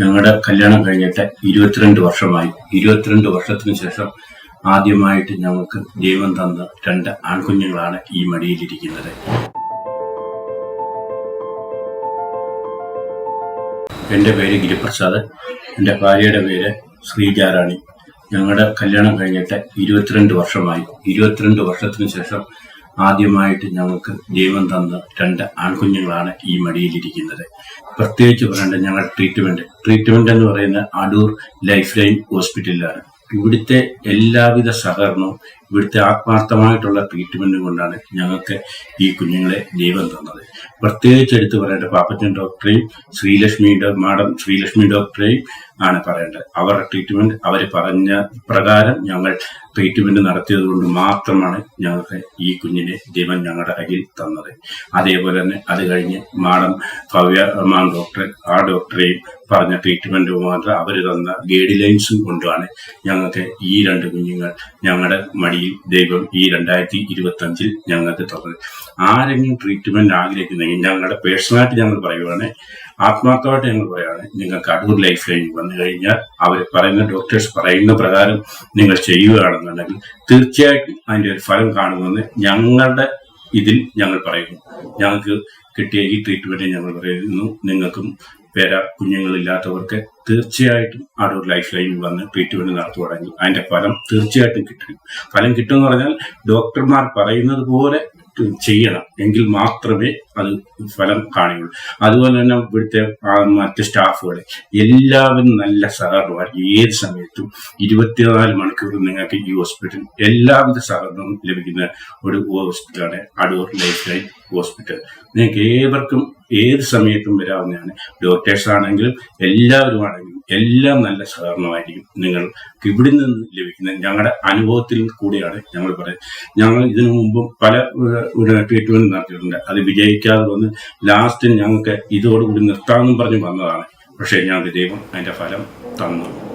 ഞങ്ങളുടെ കല്യാണം കഴിഞ്ഞിട്ട് ഇരുപത്തിരണ്ട് വർഷമായി. ഇരുപത്തിരണ്ട് വർഷത്തിന് ശേഷം ആദ്യമായിട്ട് ഞങ്ങൾക്ക് ദൈവം തന്ന രണ്ട് ആൺകുഞ്ഞുങ്ങളാണ് ഈ മടിയിലിരിക്കുന്നത്. എന്റെ പേര് ഗിരിപ്രസാദ്. എന്റെ ഭാര്യയുടെ പേര് ശ്രീജാറാണി. ഞങ്ങളുടെ കല്യാണം കഴിഞ്ഞിട്ട് ഇരുപത്തിരണ്ട് വർഷമായി. ഇരുപത്തിരണ്ട് വർഷത്തിന് ശേഷം ആദ്യമായിട്ട് ഞങ്ങൾക്ക് ദൈവം തന്ന രണ്ട് ആൺകുഞ്ഞുങ്ങളാണ് ഈ മടിയിലിരിക്കുന്നത്. പ്രത്യേകിച്ച് പറയേണ്ട ഞങ്ങൾ ട്രീറ്റ്മെന്റ് ട്രീറ്റ്മെന്റ് എന്ന് പറയുന്നത് അടൂർ ലൈഫ് ലൈൻ ഹോസ്പിറ്റലിലാണ് ഇവിടുത്തെ എല്ലാവിധ സഹകരണവും ഇവിടുത്തെ ആത്മാർത്ഥമായിട്ടുള്ള ട്രീറ്റ്മെന്റ് കൊണ്ടാണ് ഞങ്ങൾക്ക് ഈ കുഞ്ഞുങ്ങളെ ദൈവം തന്നത്. പ്രത്യേകിച്ച് എടുത്തു പറയേണ്ട പാപ്പച്ചൻ ഡോക്ടറെയും ശ്രീലക്ഷ്മി മാഡം ശ്രീലക്ഷ്മി ഡോക്ടറെയും ആണ് പറയേണ്ടത്. അവരുടെ ട്രീറ്റ്മെന്റ് അവർ പറഞ്ഞ പ്രകാരം ഞങ്ങൾ ട്രീറ്റ്മെന്റ് നടത്തിയത് കൊണ്ട് മാത്രമാണ് ഞങ്ങൾക്ക് ഈ കുഞ്ഞിനെ ദൈവം ഞങ്ങളുടെ കയ്യിൽ തന്നത്. അതേപോലെ തന്നെ അത് കഴിഞ്ഞ് മാഡം ഭവ്യ മാം ഡോക്ടർ ആ ഡോക്ടറെയും പറഞ്ഞ ട്രീറ്റ്മെന്റ് മാത്രം അവർ തന്ന ഗൈഡ് ലൈൻസും കൊണ്ടുമാണ് ഞങ്ങൾക്ക് ഈ രണ്ട് കുഞ്ഞുങ്ങൾ ഞങ്ങളുടെ മടിയിൽ ദൈവം ഈ രണ്ടായിരത്തി ഇരുപത്തി അഞ്ചിൽ ഞങ്ങൾക്ക് തന്നത്. ആരെങ്കിലും ട്രീറ്റ്മെന്റ് ആഗ്രഹിക്കുന്നെങ്കിൽ ഞങ്ങളുടെ പേഴ്സണലായിട്ട് ഞങ്ങൾ പറയുവാണ് ആത്മാർത്ഥമായിട്ട് ഞങ്ങൾ പറയുകയാണ് നിങ്ങൾക്ക് അടൂർ ലൈഫ് ലൈൻ വന്നു കഴിഞ്ഞാൽ അവർ പറയുന്ന ഡോക്ടേഴ്സ് പറയുന്ന പ്രകാരം നിങ്ങൾ ചെയ്യുകയാണെന്നുണ്ടെങ്കിൽ തീർച്ചയായിട്ടും അതിന്റെ ഒരു ഫലം കാണുമെന്ന് ഞങ്ങളുടെ ഇതിൽ ഞങ്ങൾ പറയുന്നു. ഞങ്ങൾക്ക് കിട്ടിയ ഈ ട്രീറ്റ്മെന്റ് ഞങ്ങൾ പറയുന്നു. നിങ്ങൾക്കും പേര കുഞ്ഞുങ്ങളില്ലാത്തവർക്ക് തീർച്ചയായിട്ടും അടൂർ ലൈഫ് ലൈൻ വന്ന് ട്രീറ്റ്മെന്റ് നടത്തുവാണെങ്കിൽ അതിന്റെ ഫലം തീർച്ചയായിട്ടും കിട്ടും. ഫലം കിട്ടുമെന്ന് പറഞ്ഞാൽ ഡോക്ടർമാർ പറയുന്നത് പോലെ ചെയ്യണം. എങ്കിൽ മാത്രമേ അത് ഫലം കാണുകയുള്ളൂ. അതുപോലെ തന്നെ ഇവിടുത്തെ മറ്റ് സ്റ്റാഫുകൾ എല്ലാവരും നല്ല സഹകരണമാണ്. ഏത് സമയത്തും ഇരുപത്തിനാല് മണിക്കൂർ നിങ്ങൾക്ക് ഈ ഹോസ്പിറ്റൽ എല്ലാവിധ സഹകരണവും ലഭിക്കുന്ന ഒരു ഹോസ്പിറ്റലാണ് അടൂർ ലൈഫ് ലൈൻ ഹോസ്പിറ്റൽ. നിങ്ങൾക്ക് ഏവർക്കും ഏത് സമയത്തും വരാവുന്നതാണ്. ഡോക്ടേഴ്സ് ആണെങ്കിലും എല്ലാവരും എല്ലാം നല്ല സഹകരണമായിരിക്കും നിങ്ങൾ ഇവിടെ നിന്ന് ലഭിക്കുന്ന ഞങ്ങളുടെ അനുഭവത്തിൽ കൂടിയാണ് ഞങ്ങൾ പറയുന്നത്. ഞങ്ങൾ ഇതിനു മുമ്പും പല ട്രീറ്റ്മെന്റ് നടത്തിയിട്ടുണ്ട്. അത് വിജയിക്കാതെ വന്ന് ലാസ്റ്റ് ഞങ്ങൾക്ക് ഇതോടുകൂടി നിർത്താമെന്നും പറഞ്ഞ് വന്നതാണ്. പക്ഷേ ഞങ്ങൾക്ക് ദൈവം അതിന്റെ ഫലം തന്നു.